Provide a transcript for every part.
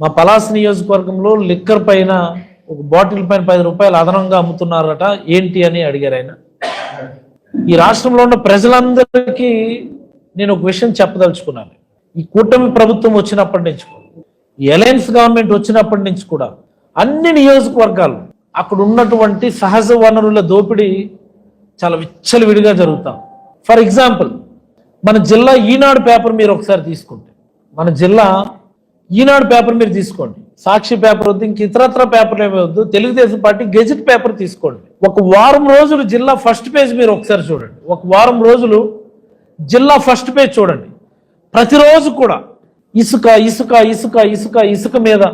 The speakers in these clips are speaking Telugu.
మా పలాస్ నియోజకవర్గంలో లిక్కర్ పైన ఒక బాటిల్ పైన పది రూపాయలు అదనంగా అమ్ముతున్నారట ఏంటి అని అడిగారు ఆయన. ఈ రాష్ట్రంలో ఉన్న ప్రజలందరికీ నేను ఒక విషయం చెప్పదలుచుకున్నాను. ఈ కూటమి ప్రభుత్వం వచ్చినప్పటి నుంచి కూడా, ఈ అలయన్స్ గవర్నమెంట్ వచ్చినప్పటి నుంచి కూడా అన్ని నియోజకవర్గాలు అక్కడ ఉన్నటువంటి సహజ వనరుల దోపిడీ చాలా విచ్చలవిడిగా జరుగుతాం. ఫర్ ఎగ్జాంపుల్ మన జిల్లా ఈనాడు పేపర్ మీరు ఒకసారి తీసుకుంటే మన జిల్లా ఈనాడు పేపర్ మీరు తీసుకోండి. సాక్షి పేపర్ వద్దు ఇంక ఇతరత్ర పేపర్లు ఏమి వద్దు. తెలుగుదేశం పార్టీ గెజిట్ పేపర్ తీసుకోండి. ఒక వారం రోజులు జిల్లా ఫస్ట్ పేజ్ మీరు ఒకసారి చూడండి. ఒక వారం రోజులు జిల్లా ఫస్ట్ పేజ్ చూడండి. ప్రతిరోజు కూడా ఇసుక ఇసుక ఇసుక ఇసుక ఇసుక మీద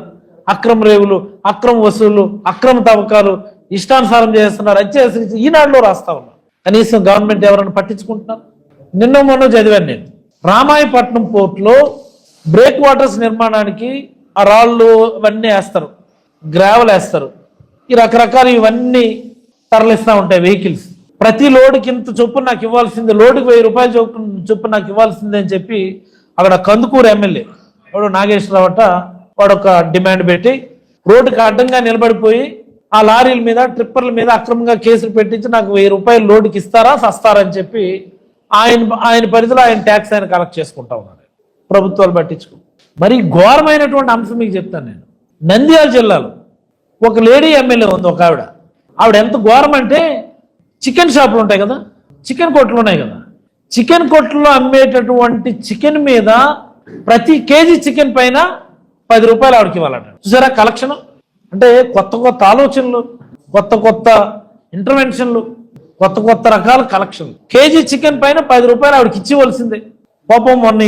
అక్రమ రేవులు అక్రమ వసూళ్ళు అక్రమ తవ్వకాలు ఇష్టానుసారం చేస్తున్నారు. అచ్చేసి ఈనాడులో రాస్తా ఉన్నారు కనీసం గవర్నమెంట్ ఎవరైనా పట్టించుకుంటున్నారు? నిన్న మొన్న చదివాను నేను. రామాయపట్నం పోర్టులో బ్రేక్ వాటర్స్ నిర్మాణానికి ఆ రాళ్ళు ఇవన్నీ వేస్తారు. గ్రావెల్ వేస్తారు. ఈ రకరకాల ఇవన్నీ తరలిస్తూ ఉంటాయి వెహికల్స్. ప్రతి లోడుకి ఇంత చొప్పున నాకు ఇవ్వాల్సింది లోడుకి వెయ్యి రూపాయలు చొప్పు చొప్పున నాకు ఇవ్వాల్సిందే అని చెప్పి అక్కడ కందుకూరు ఎమ్మెల్యే వాడు నాగేశ్వరరావు అట వాడు ఒక డిమాండ్ పెట్టి రోడ్డుకి అడ్డంగా నిలబడిపోయి ఆ లారీల మీద ట్రిప్పర్ల మీద అక్రమంగా కేసులు పెట్టించి నాకు వెయ్యి రూపాయలు లోడుకి ఇస్తారా సస్తారని చెప్పి ఆయన ఆయన పరిధిలో ఆయన ట్యాక్స్ ఆయన కలెక్ట్ చేసుకుంటా ఉన్నాడు ప్రభుత్వాలు పట్టించుకో. మరి ఘోరమైనటువంటి అంశం మీకు చెప్తాను నేను. నంద్యాల జిల్లాలో ఒక లేడీ ఎమ్మెల్యే ఉంది ఒక ఆవిడ. ఆవిడ ఎంత ఘోరం అంటే చికెన్ షాపులు ఉంటాయి కదా చికెన్ కొట్లు ఉన్నాయి కదా. చికెన్ కొట్లో అమ్మేటటువంటి చికెన్ మీద ప్రతి కేజీ చికెన్ పైన పది రూపాయలు ఆవిడకి ఇవ్వాలంట. చూసారా కలెక్షన్? అంటే కొత్త కొత్త ఆలోచనలు కొత్త కొత్త ఇంటర్వెన్షన్లు కొత్త కొత్త రకాల కలెక్షన్లు. కేజీ చికెన్ పైన పది రూపాయలు ఆవిడకి ఇచ్చివలసిందే. పాపం మొన్న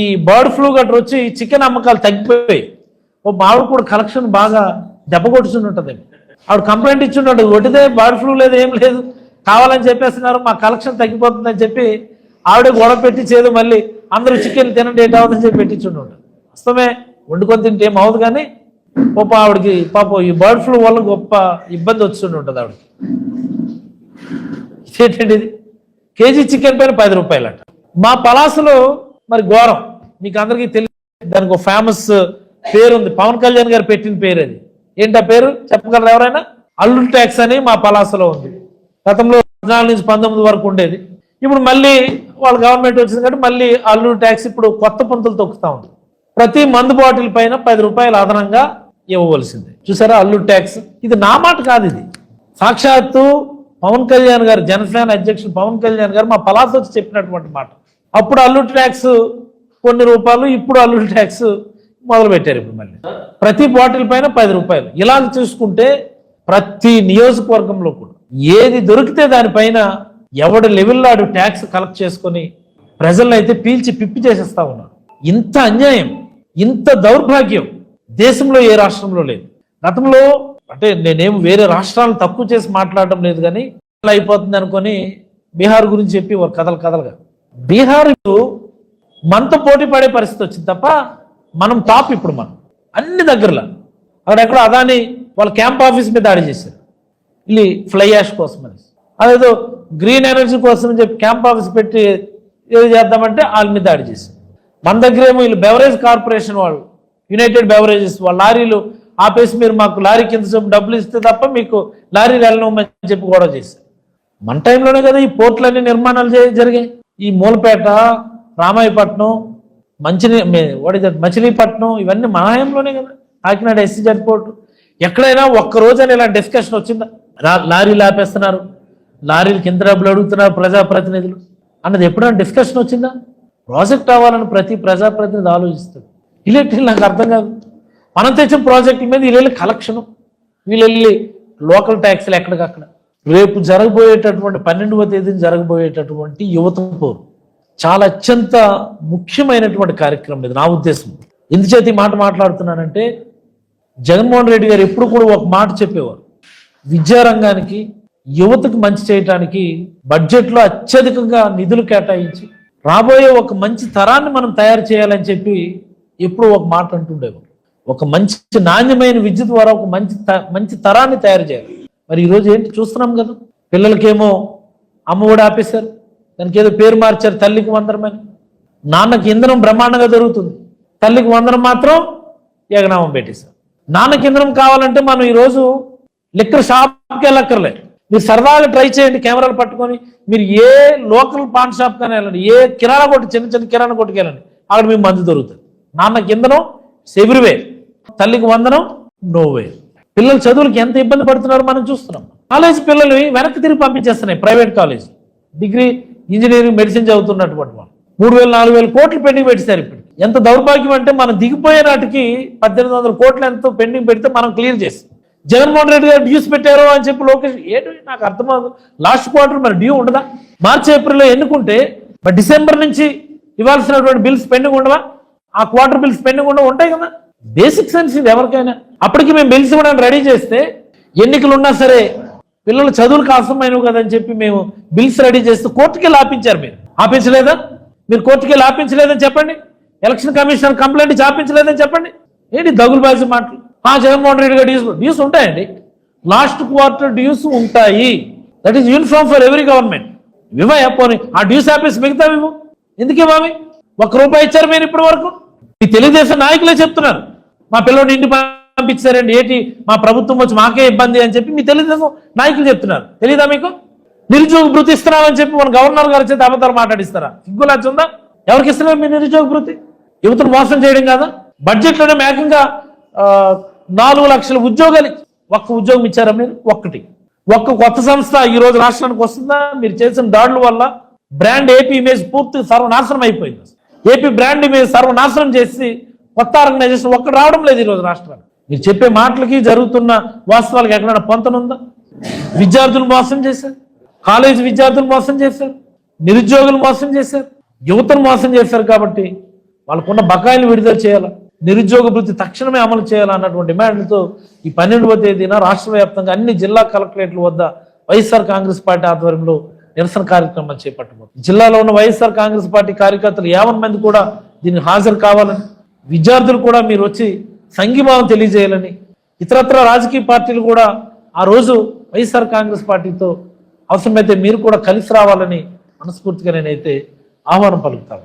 ఈ- బర్డ్ ఫ్లూ గట్రా వచ్చి చికెన్ అమ్మకాలు తగ్గిపోయాయి. ఓ మావిడ కూడా కలెక్షన్ బాగా దెబ్బ కొట్టుచుని ఉంటుంది. ఆవిడ కంప్లైంట్ ఇచ్చి ఉంటాడు బర్డ్ ఫ్లూ లేదు ఏం లేదు. కావాలని చెప్పేస్తున్నారు మా కలెక్షన్ తగ్గిపోతుందని చెప్పి ఆవిడ గొడవ పెట్టించేది మళ్ళీ అందరూ చికెన్ తినండి ఏంటి అవుతుందని చెప్పి పెట్టించుండు అస్తమే వండుకొని తింటే ఏం అవ్వదు కానీ పాప ఆవిడకి పాపం ఈ బర్డ్ ఫ్లూ వల్ల గొప్ప ఇబ్బంది వచ్చిండి ఉంటుంది ఆవిడకి. ఇదేంటండి ఇది? కేజీ చికెన్ పైన పది రూపాయలట. మా పలాసలో మరి ఘోరం. మీకు అందరికీ తెలియదు దానికి ఒక ఫేమస్ పేరు ఉంది పవన్ కళ్యాణ్ గారు పెట్టిన పేరు అది ఏంటి ఆ పేరు? చెప్పగలరు ఎవరైనా? అల్లుడు ట్యాక్స్ అని మా పలాసలో ఉంది. గతంలో పద్నాలుగు నుంచి పంతొమ్మిది వరకు ఉండేది. ఇప్పుడు మళ్ళీ వాళ్ళ గవర్నమెంట్ వచ్చింది కాబట్టి మళ్ళీ అల్లుడు ట్యాక్స్ ఇప్పుడు కొత్త పంతులు తొక్కుతా ఉంది. ప్రతి మందు బాటిల్ పైన పది రూపాయలు అదనంగా ఇవ్వవలసిందే. చూసారా అల్లుడు ట్యాక్స్? ఇది నా మాట కాదు ఇది. సాక్షాత్తు పవన్ కళ్యాణ్ గారు జనసేన అధ్యక్షుడు పవన్ కళ్యాణ్ గారు మా పలాస వచ్చి చెప్పినటువంటి మాట. అప్పుడు అల్లుడు ట్యాక్స్ కొన్ని రూపాయలు ఇప్పుడు అల్లుడు ట్యాక్స్ మొదలు పెట్టారు ఇప్పుడు మళ్ళీ. ప్రతి బాటిల్ పైన పది రూపాయలు. ఇలా చూసుకుంటే ప్రతి నియోజకవర్గంలో కూడా ఏది దొరికితే దానిపైన ఎవడు లెవెల్లో ఆడు ట్యాక్స్ కలెక్ట్ చేసుకొని ప్రజలను అయితే పీల్చి పిప్పి చేసేస్తా ఉన్నారు. ఇంత అన్యాయం ఇంత దౌర్భాగ్యం దేశంలో ఏ రాష్ట్రంలో లేదు. గతంలో అంటే నేనేం వేరే రాష్ట్రాలను తక్కువ చేసి మాట్లాడడం లేదు కానీ అయిపోతుంది అనుకొని బీహార్ గురించి చెప్పి వారు కథలు కథలుగా బీహార్ మనతో పోటీ పడే పరిస్థితి వచ్చింది తప్ప మనం టాప్ ఇప్పుడు మనం. అన్ని దగ్గరలో. అక్కడ ఎక్కడో అదాని వాళ్ళ క్యాంప్ ఆఫీస్ మీద దాడి చేశారు. ఇల్లి ఫ్లై యాష్ కోసం అనేసి అదేదో గ్రీన్ ఎనర్జీ కోసం అని చెప్పి క్యాంప్ ఆఫీస్ పెట్టి ఏది చేద్దామంటే వాళ్ళ మీద దాడి చేశారు. మన దగ్గర ఏమో వీళ్ళు బెవరేజ్ కార్పొరేషన్ వాళ్ళు యునైటెడ్ బెవరేజెస్ వాళ్ళ లారీలు ఆపేసి మీరు మాకు లారీ కింద డబ్బులు ఇస్తే తప్ప మీకు లారీలు వెళ్ళనివ్వమని చెప్పి గొడవ చేశారు. మన టైంలోనే కదా ఈ పోర్ట్లన్నీ నిర్మాణాలు జరిగాయి. ఈ మూలపేట రామాయపట్నం మంచిని వాడి మచిలీపట్నం ఇవన్నీ మన కదా. కాకినాడ ఎస్సీ పోర్టు ఎక్కడైనా ఒక్క రోజైనా ఇలా డిస్కషన్ వచ్చిందా? లారీలు ఆపేస్తున్నారు. లారీలు కింద డబ్బులు అడుగుతున్నారు ప్రజాప్రతినిధులు. అన్నది ఎప్పుడైనా డిస్కషన్ వచ్చిందా? ప్రాజెక్ట్ అవ్వాలని ప్రతి ప్రజాప్రతినిధి ఆలోచిస్తాడు. ఇలాంటి నాకు అర్థం కాదు. మనం తెచ్చిన ప్రాజెక్టుల మీద వీళ్ళు కలెక్షన్. కలెక్షను వీళ్ళు లోకల్ ట్యాక్స్లు ఎక్కడికక్కడ. రేపు జరగబోయేటటువంటి పన్నెండవ తేదీన జరగబోయేటటువంటి యువత పోరు. చాలా అత్యంత ముఖ్యమైనటువంటి కార్యక్రమం ఇది నా ఉద్దేశం. ఎందుచేత ఈ మాట మాట్లాడుతున్నానంటే జగన్మోహన్ రెడ్డి గారు ఎప్పుడు కూడా ఒక మాట చెప్పేవారు. విద్యారంగానికి యువతకు మంచి చేయటానికి బడ్జెట్లో అత్యధికంగా నిధులు కేటాయించి రాబోయే ఒక మంచి తరాన్ని మనం తయారు చేయాలని చెప్పి ఎప్పుడు ఒక మాట అంటుండేవారు ఒక మంచి నాణ్యమైన విద్య ద్వారా ఒక మంచి త- మంచి తరాన్ని తయారు చేయాలి. మరి ఈరోజు ఏంటి చూస్తున్నాం కదా? పిల్లలకేమో అమ్మఒడి ఆపేశారు. దానికి ఏదో పేరు మార్చారు తల్లికి వందనమని నాన్నకి ఇంధనం బ్రహ్మాండంగా దొరుకుతుంది తల్లికి వందనం మాత్రం ఏకనామం పెట్టేశారు. నాన్నకి ఇంధనం కావాలంటే మనం ఈరోజు లిక్కర్ షాప్కి వెళ్ళక్కర్లే మీరు సరదాగా ట్రై చేయండి కెమెరాలు పట్టుకొని. మీరు ఏ లోకల్ పాన్ షాప్ కానీ వెళ్ళండి. ఏ కిరాణా కొట్టు చిన్న చిన్న కిరాణా కొట్టుకు వెళ్ళండి. అక్కడ మీకు మందు దొరుకుతుంది. నాన్నకి ఇంధనం ఎవ్రీవే తల్లికి వందనం నోవే పిల్లలు చదువులకు ఎంత ఇబ్బంది పడుతున్నారో మనం చూస్తున్నాం. కాలేజ్ పిల్లలు వెనక్కి తిరిగి పంపించేస్తున్నాయి private college. Degree engineering medicine చదువుతున్నటువంటి వాళ్ళు. మూడు వేలు నాలుగు వేలు కోట్లు పెండింగ్ పెట్టేశారు ఇప్పుడు ఎంత దౌర్భాగ్యం అంటే మనం దిగిపోయే నాటికి పద్దెనిమిది వందల కోట్లు ఎంతో పెండింగ్ పెడితే మనం క్లియర్ చేస్తాం. జగన్మోహన్ రెడ్డి గారు డ్యూస్ పెట్టారు అని చెప్పి లోకేష్ ఏంటి నాకు అర్థమవుతుంది లాస్ట్ క్వార్టర్ మరి డ్యూ ఉండదా? మార్చి ఏప్రిల్లో ఎన్నుకుంటే మరి డిసెంబర్ నుంచి ఇవ్వాల్సినటువంటి బిల్స్ పెండింగ్ ఉండవా? ఆ క్వార్టర్ బిల్స్ పెండింగ్ ఉండవు ఉంటాయి కదా? బేసిక్ సెన్స్ ఇది ఎవరికైనా. అప్పటికి మేము బిల్స్ ఇవ్వడానికి రెడీ చేస్తే ఎన్నికలు ఉన్నా సరే పిల్లలు చదువులకు అవసరమైనవి కదని చెప్పి మేము బిల్స్ రెడీ చేస్తే కోర్టుకి వెళ్ళి ఆపించారు మీరు. ఆపించలేదా? మీరు కోర్టుకి వెళ్ళి ఆపించలేదని చెప్పండి. ఎలక్షన్ కమిషనర్ కంప్లైంట్ ఇచ్చి ఆపించలేదని చెప్పండి. ఏంటి దగులు బాజీ మాటలు? ఆ జగన్మోహన్ రెడ్డి గారు డ్యూస్ డ్యూస్ ఉంటాయండి. లాస్ట్ క్వార్టర్ డ్యూస్ ఉంటాయి. That is uniform for every government ఇవ్వయా? పోనీ ఆ డ్యూస్ ఆఫీస్ మిగతా ఇవ్వు. ఎందుకే ఇవ్వాలి ఒక్క రూపాయి ఇచ్చారు మీరు ఇప్పటి వరకు ఈ తెలుగుదేశం నాయకులే చెప్తున్నారు. మా పిల్లల్ని ఇంటి పంపించారండి. ఏంటి? మా ప్రభుత్వం వచ్చి మాకే ఇబ్బంది అని చెప్పి మీ తెలుగుదేశం నాయకులు చెప్తున్నారు. తెలీదా మీకు? నిరుద్యోగ భృతి ఇస్తున్నామని చెప్పి మన గవర్నర్ గారు చేత అబద్ధాలు మాట్లాడిస్తారా? సిగ్గు ఉందా? ఎవరికి ఇస్తున్నారు మీ నిరుద్యోగ భృతి యువతను మోసం చేయడం కాదా? బడ్జెట్లోనే మేకంగా నాలుగు లక్షల ఉద్యోగాలు ఒక్క ఉద్యోగం ఇచ్చారా మీరు? ఒక్కటి. ఒక్క కొత్త సంస్థ ఈ రోజు రాష్ట్రానికి వస్తుందా? మీరు చేసిన దాడుల వల్ల బ్రాండ్ ఏపీ ఇమేజ్ పూర్తి సర్వనాశనం అయిపోయింది. ఏపీ బ్రాండ్ ఇమేజ్ సర్వనాశనం చేసి కొత్త ఆర్గనైజేషన్ ఒక్కటి రావడం లేదు ఈ రోజు రాష్ట్రానికి. మీరు చెప్పే మాటలకి జరుగుతున్న వాస్తవాలకు ఎక్కడైనా పొంతనుందా విద్యార్థులు మోసం చేశారు. కాలేజీ విద్యార్థులు మోసం చేశారు. నిరుద్యోగులు మోసం చేశారు. యువతను మోసం చేశారు కాబట్టి వాళ్ళకున్న బకాయిలు విడుదల చేయాలి? నిరుద్యోగ వృత్తి తక్షణమే అమలు చేయాలన్నటువంటి డిమాండ్లతో ఈ పన్నెండవ తేదీన రాష్ట్ర వ్యాప్తంగా అన్ని జిల్లా కలెక్టరేట్ల వద్ద వైఎస్ఆర్ కాంగ్రెస్ పార్టీ ఆధ్వర్యంలో నిరసన కార్యక్రమాలు చేపట్టబోతుంది జిల్లాలో ఉన్న వైఎస్ఆర్ కాంగ్రెస్ పార్టీ కార్యకర్తలు యావన్ మంది కూడా దీనికి హాజరు కావాలని విద్యార్థులు కూడా మీరు వచ్చి సంఘీభావం తెలియజేయాలని ఇతరత్ర రాజకీయ పార్టీలు కూడా ఆ రోజు వైఎస్ఆర్ కాంగ్రెస్ పార్టీతో అవసరమైతే మీరు కూడా కలిసి రావాలని మనస్ఫూర్తిగా నేనైతే ఆహ్వానం పలుకుతాను.